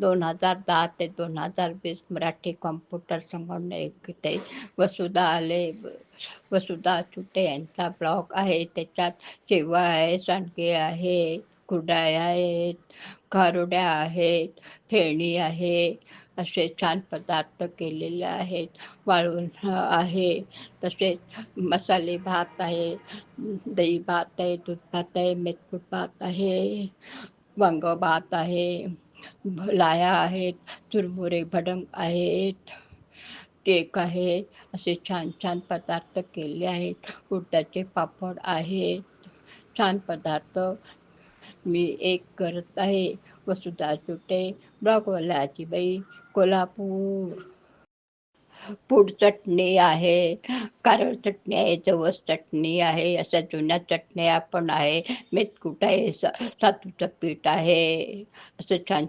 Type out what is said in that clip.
दोन हजार दहा ते दोन हजार वीस मराठी कॉम्प्युटर संगणक ते वसुधा आले वसुधा चुटे यांचा ब्लॉग आहे. त्याच्यात शेवा आहे सांडगे आहे कुडाळ आहेत खारुड्या आहेत फेणी आहे असे छान पदार्थ केलेले आहेत. वाळून आहे तसेच मसाले भात आहे दही भात आहे दूध भात आहे मेथकूट भात आहे वांग भात आहे. लाया आहेत चुरमुरे भडंग आहेत केक आहे असे छान छान पदार्थ केले आहेत. उडदाचे पापड आहेत. छान पदार्थ मी एक करत आहे. वसुधा चुटे ब्लॉगवाल्याची बाई कोल्हापूर. पूड चटणी आहे कारळ चटणी आहे जवस चटणी आहे अशा जुन्या चटण्या पण आहे मेथकुट आहे सातूचं पीठ आहे असं छान